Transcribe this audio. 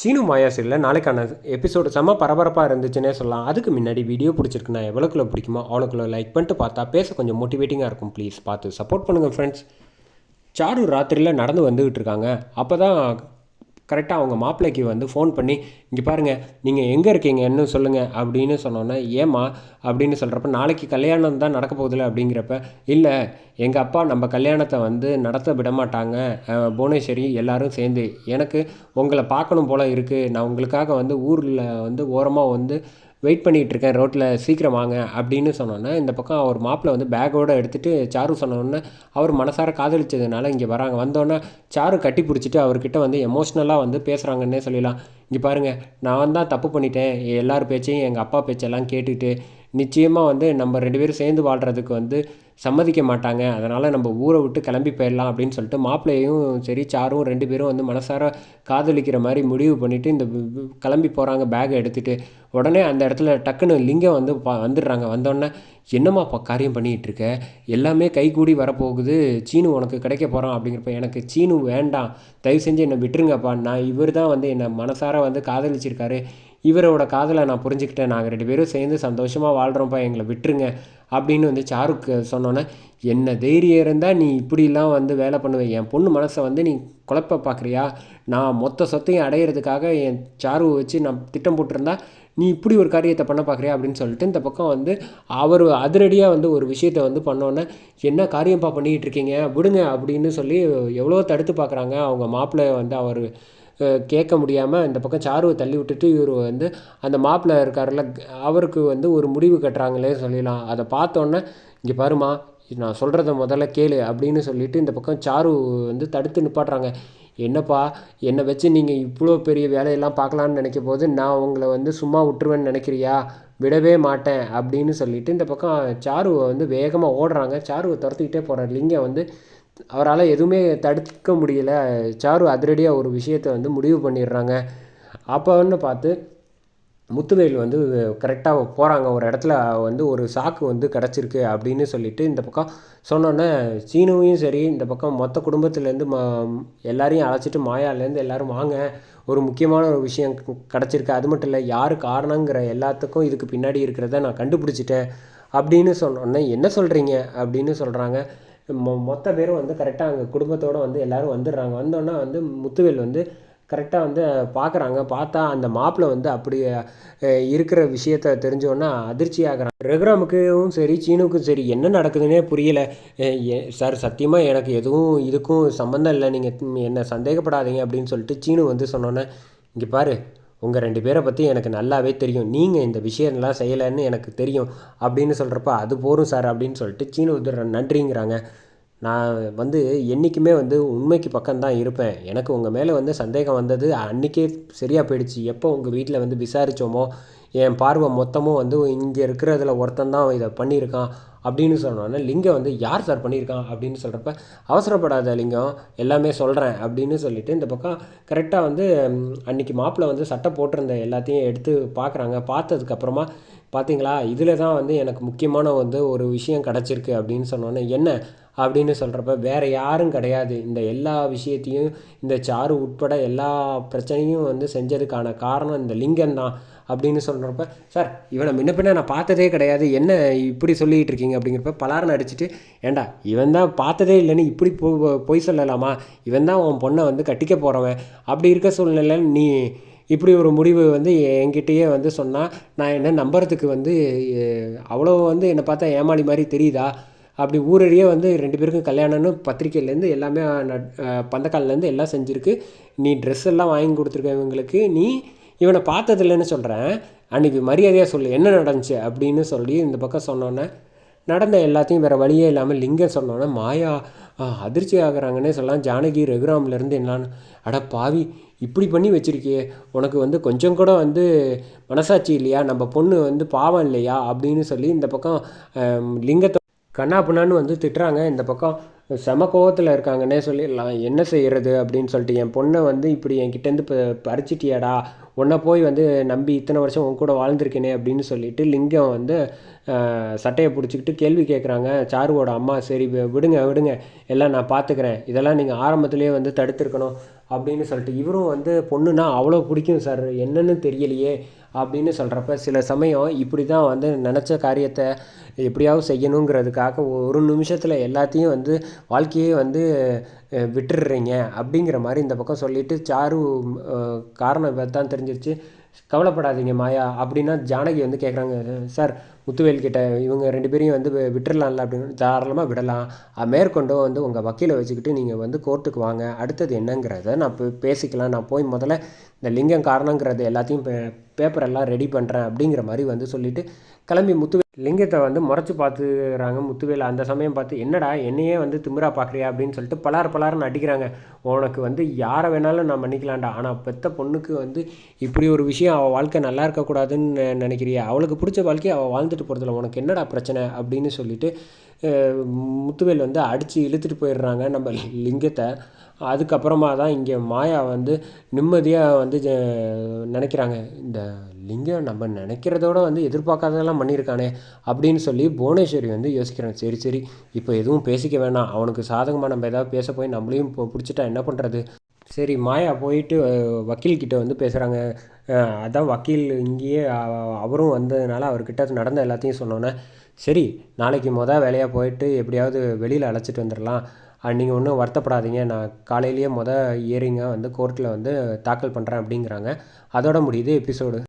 சீனு மாயா சீரியலில் நாளைக்கான எபிசோடு செம்ம பரபரப்பாக இருந்துச்சுன்னே சொல்லலாம். அதுக்கு முன்னாடி வீடியோ பிடிச்சிருக்குன்னா எவ்வளோக்குள்ள பிடிக்குமோ அவ்வளோக்குள்ள லைக் பண்ணிட்டு பார்த்தா பேச கொஞ்சம் மோட்டிவேட்டிங்காக இருக்கும். ப்ளீஸ் பார்த்து சப்போர்ட் பண்ணுங்கள் ஃப்ரெண்ட்ஸ் சாரு ராத்திரியில் நடந்து வந்துக்கிட்டு இருக்காங்க. அப்போ தான் கரெக்டாக அவங்க மாப்பிள்ளைக்கு வந்து ஃபோன் பண்ணி இங்கே பாருங்கள் நீங்கள் எங்கே இருக்கீங்க என்ன சொல்லுங்கள் அப்படின்னு சொன்னோன்னே ஏம்மா? அப்படின்னு சொல்கிறப்ப நாளைக்கு கல்யாணம் தான் நடக்க போகுதுல அப்படிங்கிறப்ப இல்லை எங்கள் அப்பா நம்ம கல்யாணத்தை வந்து நடத்த விட மாட்டாங்க புவனேஸ்வரி எல்லாரும் சேர்ந்து. எனக்கு உங்களை பார்க்கணும் போல் இருக்குது நான் உங்களுக்காக வந்து ஊரில் வந்து ஓரமாக வந்து வெயிட் பண்ணிகிட்டு இருக்கேன் ரோட்டில் சீக்கிரம் வாங்க அப்படின்னு சொன்னோன்னே இந்த பக்கம் அவர் மாப்பிள்ளை வந்து பேக்கோடு எடுத்துகிட்டு சாரு சொன்னோன்னே அவர் மனசார காதலிச்சதுனால இங்கே வராங்க. வந்தோன்னே சாரு கட்டி பிடிச்சிட்டு அவர்கிட்ட வந்து எமோஷ்னலாக வந்து பேசுகிறாங்கன்னே சொல்லலாம் இங்கே பாருங்கள் நான் தான் தப்பு பண்ணிட்டேன். எல்லார் பேச்சையும் எங்கள் அப்பா பேச்செல்லாம் கேட்டுக்கிட்டு நிச்சயமாக வந்து நம்ம ரெண்டு பேரும் சேர்ந்து வாழ்கிறதுக்கு வந்து சம்மதிக்க மாட்டாங்க. அதனால் நம்ம ஊரை விட்டு கிளம்பி போயிடலாம் அப்படின்னு சொல்லிட்டு மாப்பிள்ளையும் சரி சாரும் ரெண்டு பேரும் வந்து மனசார காதலிக்கிற மாதிரி முடிவு பண்ணிவிட்டு இந்த கிளம்பி போகிறாங்க பேகை எடுத்துகிட்டு உடனே அந்த இடத்துல டக்குன்னு லிங்கம் வந்து பா வந்துடுறாங்க. வந்தோடனே என்னம்மா இப்போ காரியம் பண்ணிகிட்டு இருக்க? எல்லாமே கைகூடி வரப்போகுது. சீனு உனக்கு கிடைக்க போகிறான் அப்படிங்கிறப்ப எனக்கு சீனு வேண்டாம். தயவு செஞ்சு என்னை விட்டுருங்கப்பா. நான் இவர் தான் வந்து என்னை மனசார வந்து காதலிச்சிருக்காரு. இவரோட காதலை நான் புரிஞ்சுக்கிட்டேன். நாங்கள் ரெண்டு பேரும் சேர்ந்து சந்தோஷமாக வாழ்கிறோம்ப்பா எங்களை விட்டுருங்க அப்படின்னு வந்து சாருக்கு சொன்னோன்னே என்ன தைரியம் இருந்தால் நீ இப்படிலாம் வந்து வேலை பண்ணுவேன் என் பொண்ணு மனசை வந்து நீ குழப்ப பார்க்குறியா நான் மொத்த சொத்தையும் அடையிறதுக்காக என் சாருவை வச்சு நான் திட்டம் போட்டிருந்தா நீ இப்படி ஒரு காரியத்தை பண்ண பார்க்குறியா அப்படின்னு சொல்லிட்டு இந்த பக்கம் வந்து அவர் அதிரடியாக வந்து ஒரு விஷயத்தை வந்து பண்ணோன்னே என்ன காரியம்ப்பா பண்ணிக்கிட்டு இருக்கீங்க? விடுங்க அப்படின்னு சொல்லி எவ்வளோ தடுத்து பார்க்குறாங்க அவங்க மாப்பிள்ளை வந்து அவர் கேட்க முடியாமல் இந்த பக்கம் சாருவை தள்ளி விட்டுட்டு இவர் வந்து அந்த மாப்பிள்ளை இருக்கார்ல அவருக்கு வந்து ஒரு முடிவு கட்டுறாங்களே சொல்லிடலாம். அதை பார்த்தோன்னே இங்கே பாருமா நான் சொல்கிறத முதல்ல கேளு அப்படின்னு சொல்லிட்டு இந்த பக்கம் சாரு வந்து தடுத்து நிப்பாட்டுறாங்க. என்னப்பா என்னை வச்சு நீங்கள் இவ்வளோ பெரிய வேலையெல்லாம் பார்க்கலான்னு நினைக்கும் போது நான் உங்களை வந்து சும்மா விட்டுருவேன்னு நினைக்கிறியா? விடவே மாட்டேன் அப்படின்னு சொல்லிட்டு இந்த பக்கம் சாருவை வந்து வேகமாக ஓடுறாங்க. சாருவை துரத்திக்கிட்டே போகிறார் லிங்கம் வந்து அவரால் எதுவுமே தடுக்க முடியல. சாரு அதிரடியாக ஒரு விஷயத்தை வந்து முடிவு பண்ணிடுறாங்க. அப்போன்னு பார்த்து முத்துவேல் வந்து கரெக்டாக போகிறாங்க ஒரு இடத்துல வந்து ஒரு சாக்கு வந்து கிடச்சிருக்கு அப்படின்னு சொல்லிட்டு இந்த பக்கம் சொன்னோன்னே சீனுவையும் சரி இந்த பக்கம் மொத்த குடும்பத்துலேருந்து ம எல்லாரையும் அழைச்சிட்டு மாயாலேருந்து எல்லாரும் வாங்க. ஒரு முக்கியமான ஒரு விஷயம் கிடச்சிருக்கு. அது மட்டும் இல்லை யார் காரணங்கிற எல்லாத்துக்கும் இதுக்கு பின்னாடி இருக்கிறத நான் கண்டுபிடிச்சிட்டேன் அப்படின்னு சொன்னோன்னே என்ன சொல்கிறீங்க அப்படின்னு சொல்கிறாங்க மொ மொத்த பேரும் வந்து கரெக்டாக அங்கே குடும்பத்தோடு வந்து எல்லாரும் வந்துடுறாங்க. வந்தோன்னே வந்து முத்துவேல் வந்து கரெக்டாக வந்து பார்க்குறாங்க பார்த்தா அந்த மாப்பிள்ளை வந்து அப்படி இருக்கிற விஷயத்த தெரிஞ்சோன்னா அதிர்ச்சி ஆகிறான் ரகுராமுக்கும் சரி சீனுக்கும் சரி என்ன நடக்குதுன்னே புரியலை. சார் சத்தியமாக எனக்கு எதுவும் இதுக்கும் சம்மந்தம் இல்லை. நீங்கள் என்ன சந்தேகப்படாதீங்க அப்படின்னு சொல்லிட்டு சீனு வந்து சொன்னோன்னே இங்கே பாரு உங்கள் ரெண்டு பேரை பற்றி எனக்கு நல்லாவே தெரியும். நீங்கள் இந்த விஷயம்லாம் செய்யலைன்னு எனக்கு தெரியும். அப்படின்னு சொல்கிறப்ப அது போரும் சார் அப்படின்னு சொல்லிட்டு சீனு வந்து நன்றிங்கிறாங்க. நான் வந்து என்றைக்குமே வந்து உண்மைக்கு பக்கம்தான் இருப்பேன். எனக்கு உங்கள் மேலே வந்து சந்தேகம் வந்தது அன்றைக்கே சரியாக போயிடுச்சு. எப்போ உங்கள் வீட்டில் வந்து விசாரித்தோமோ என் பார்வை மொத்தமும் வந்து இங்கே இருக்கிறதுல ஒருத்தன் தான் இதை பண்ணியிருக்கான் அப்படின்னு சொன்னோன்னே லிங்கம் வந்து யார் சார் பண்ணியிருக்கான்? அப்படின்னு சொல்கிறப்ப அவசரப்படாத லிங்கம் எல்லாமே சொல்கிறேன் அப்படின்னு சொல்லிட்டு இந்த பக்கம் கரெக்டாக வந்து அன்றைக்கி அன்னைக்கு மாப்பிள்ளை வந்து சட்டை போட்டிருந்த எல்லாத்தையும் எடுத்து பார்க்குறாங்க பார்த்ததுக்கப்புறமா பார்த்தீங்களா இதில் தான் வந்து எனக்கு முக்கியமான வந்து ஒரு விஷயம் கிடச்சிருக்கு அப்படின்னு சொன்னோன்னே என்ன? அப்படின்னு சொல்கிறப்ப வேறு யாரும் கிடையாது. இந்த எல்லா விஷயத்தையும் இந்த சாரு உட்பட எல்லா பிரச்சனையும் வந்து செஞ்சதுக்கான காரணம் இந்த லிங்கம் தான் அப்படின்னு சொல்கிறப்ப சார் இவனை முன்ன பின்ன நான் பார்த்ததே கிடையாது. என்ன இப்படி சொல்லிகிட்டு இருக்கீங்க? அப்படிங்கிறப்ப பலாரன் அடிச்சுட்டு ஏண்டா இவன் தான் பார்த்ததே இல்லைன்னு இப்படி பொ பொய் சொல்லலாமா? இவன் தான் உன் பொண்ணை வந்து கட்டிக்க போகிறவன் அப்படி இருக்க சூழ்நிலையில் நீ இப்படி ஒரு முடிவு வந்து என்கிட்டயே வந்து சொன்னால் நான் என்ன நம்புறதுக்கு வந்து அவ்வளோ வந்து என்னை பார்த்தா ஏமாளி மாதிரி தெரியுதா? அப்படி ஊரடியே வந்து ரெண்டு பேருக்கும் கல்யாணம்னு பத்திரிக்கையிலேருந்து எல்லாமே நட்- பந்தக்கால்லேருந்து எல்லாம் செஞ்சுருக்கு. நீ ட்ரெஸ் எல்லாம் வாங்கி கொடுத்துருக்க இவங்களுக்கு நீ இவனை பார்த்ததில்லைன்னு சொல்கிறேன் அன்றைக்கி மரியாதையாக சொல்லு என்ன நடந்துச்சு அப்படின்னு சொல்லி இந்த பக்கம் சொன்னோன்னே நடந்த எல்லாத்தையும் வேறு வழியே இல்லாமல் லிங்கம் சொன்னோன்னே மாயா ஆ, அதிர்ச்சி ஆகிறாங்கன்னே சொல்லலாம். ஜானகி ரகுராம்லேருந்து என்னான்னு அட பாவி இப்படி பண்ணி வச்சிருக்கியே உனக்கு வந்து கொஞ்சம் கூட வந்து மனசாட்சி இல்லையா? நம்ம பொண்ணு வந்து பாவம் இல்லையா? அப்படின்னு சொல்லி இந்த பக்கம் லிங்கத்தை கண்ணாப்புண்ணான்னு வந்து திட்டுறாங்க. இந்த பக்கம் செம கோவத்தில் இருக்காங்கன்னே சொல்லிடலாம். என்ன செய்கிறது அப்படின்னு சொல்லிட்டு என் பொண்ணை வந்து இப்படி என்கிட்டேருந்து இப்போ பறிச்சிட்டியாடா. உன்னை போய் வந்து நம்பி இத்தனை வருஷம் உன் கூட வாழ்ந்திருக்கேனே அப்படின்னு சொல்லிட்டு லிங்கம் வந்து சட்டையை பிடிச்சிக்கிட்டு கேள்வி கேட்குறாங்க சாருவோட அம்மா சரி விடுங்க விடுங்க. எல்லாம் நான் பார்த்துக்கிறேன் இதெல்லாம் நீங்கள் ஆரம்பத்துலேயே வந்து தடுத்திருக்கணும். அப்படின்னு சொல்லிட்டு இவரும் வந்து பொண்ணுன்னா அவ்வளோ பிடிக்கும் சார் என்னன்னு தெரியலையே அப்படின்னு சொல்கிறப்ப சில சமயம் இப்படி தான் வந்து நினச்ச காரியத்தை எப்படியாவது செய்யணுங்கிறதுக்காக ஒரு நிமிஷத்தில் எல்லாத்தையும் வந்து வாழ்க்கையே வந்து விட்டுடுறீங்க அப்படிங்கிற மாதிரி இந்த பக்கம் சொல்லிவிட்டு சாரு காரணம் தான் தெரிஞ்சிருச்சு. கவலைப்படாதீங்க மாயா அப்படின்னா ஜானகி வந்து கேட்குறாங்க சார் முத்துவேல் கிட்ட இவங்க ரெண்டு பேரையும் வந்து விட்டுடலாம்ல விட்டுறலாம்ல அப்படின்னு தாராளமாக விடலாம். மேற்கொண்டு வந்து உங்கள் வக்கீலை வச்சுக்கிட்டு நீங்கள் வந்து கோர்ட்டுக்கு வாங்க. அடுத்தது என்னங்கிறத நான் பே- பேசிக்கலாம். நான் போய் முதல்ல இந்த லிங்கம் காரணங்கிறது எல்லாத்தையும் பே பேப்பர் எல்லாம் ரெடி பண்ணுறேன் அப்படிங்கிற மாதிரி வந்து சொல்லிட்டு கிளம்பி முத்துவேல் லிங்கத்தை வந்து முறைச்சி பார்த்துக்கிறாங்க முத்துவேல். அந்த சமயம் பார்த்து என்னடா என்னையே வந்து திமிரா பார்க்குறியா? அப்படின்னு சொல்லிட்டு பலார் பலார்னு அடிக்கிறாங்க. உனக்கு வந்து யாரை வேணாலும் நான் மன்னிக்கலாம்டா. ஆனால் பெத்த பொண்ணுக்கு வந்து இப்படி ஒரு விஷயம் அவள் வாழ்க்கை நல்லா இருக்கக்கூடாதுன்னு நினைக்கிறியா? அவளுக்கு பிடிச்ச வாழ்க்கையை அவள் வாழ்ந்துட்டு போகிறதுல உனக்கு என்னடா பிரச்சனை? அப்படின்னு சொல்லிட்டு முத்துவேல் வந்து அடித்து இழுத்துட்டு போயிடுறாங்க நம்ம லிங்கத்தை. அதுக்கப்புறமா தான் இங்கே மாயா வந்து நிம்மதியாக வந்து ஜ- நினைக்கிறாங்க. இந்த லிங்கம் நம்ம நினைக்கிறதோட வந்து எதிர்பார்க்காததெல்லாம் பண்ணியிருக்கானே அப்படின்னு சொல்லி புவனேஸ்வரி வந்து யோசிக்கிறான் சரி சரி இப்போ எதுவும் பேசிக்க வேணாம். அவனுக்கு சாதகமாக நம்ம ஏதாவது பேச போய் நம்மளையும் இப்போ பிடிச்சிட்டா என்ன பண்ணுறது சரி மாயா போயிட்டு வக்கீல்கிட்ட வந்து பேசுகிறாங்க அதான் வக்கீல் இங்கேயே அவரும் வந்ததுனால அவர்கிட்ட நடந்த எல்லாத்தையும் சொன்னோன்னே சரி நாளைக்கு மொதல் வேலையாக போயிட்டு எப்படியாவது வெளியில் அழைச்சிட்டு வந்துடலாம். நீங்கள் ஒன்றும் வருத்தப்படாதீங்க. நான் காலையிலேயே மொதல் இயரிங்காக வந்து கோர்ட்டில் வந்து தாக்கல் பண்ணுறேன் அப்படிங்கிறாங்க. அதோட முடியுது எபிசோடு